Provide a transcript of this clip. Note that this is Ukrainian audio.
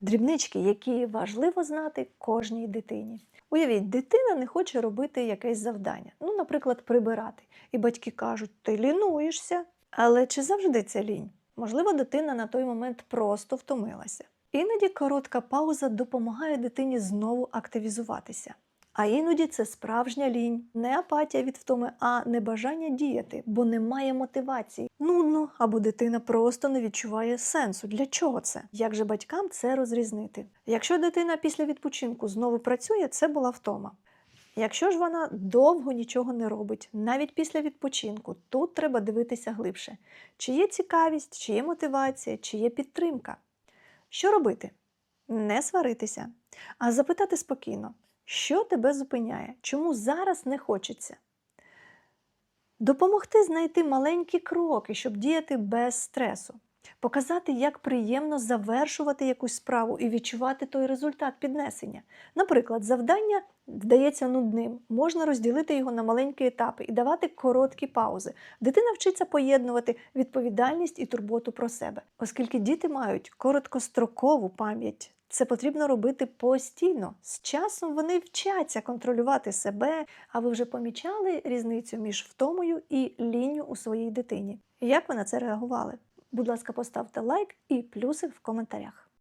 Дрібнички, які важливо знати кожній дитині. Уявіть, дитина не хоче робити якесь завдання, ну, наприклад, прибирати. І батьки кажуть, ти лінуєшся. Але чи завжди це лінь? Можливо, дитина на той момент просто втомилася. Іноді коротка пауза допомагає дитині знову активізуватися. А іноді це справжня лінь, не апатія від втоми, а небажання діяти, бо немає мотивації. Нудно або дитина просто не відчуває сенсу. Для чого це? Як же батькам це розрізнити? Якщо дитина після відпочинку знову працює, це була втома. Якщо ж вона довго нічого не робить, навіть після відпочинку, тут треба дивитися глибше, чи є цікавість, чи є мотивація, чи є підтримка. Що робити? Не сваритися, а запитати спокійно, що тебе зупиняє, чому зараз не хочеться. Допомогти знайти маленькі кроки, щоб діяти без стресу, показати, як приємно завершувати якусь справу і відчувати той результат піднесення. Наприклад, завдання вдається нудним, можна розділити його на маленькі етапи і давати короткі паузи. Дитина вчиться поєднувати відповідальність і турботу про себе, оскільки діти мають короткострокову пам'ять. Це потрібно робити постійно. З часом вони вчаться контролювати себе, а ви вже помічали різницю між втомою і лінню у своїй дитині. Як ви на це реагували? Будь ласка, поставте лайк і плюсик в коментарях.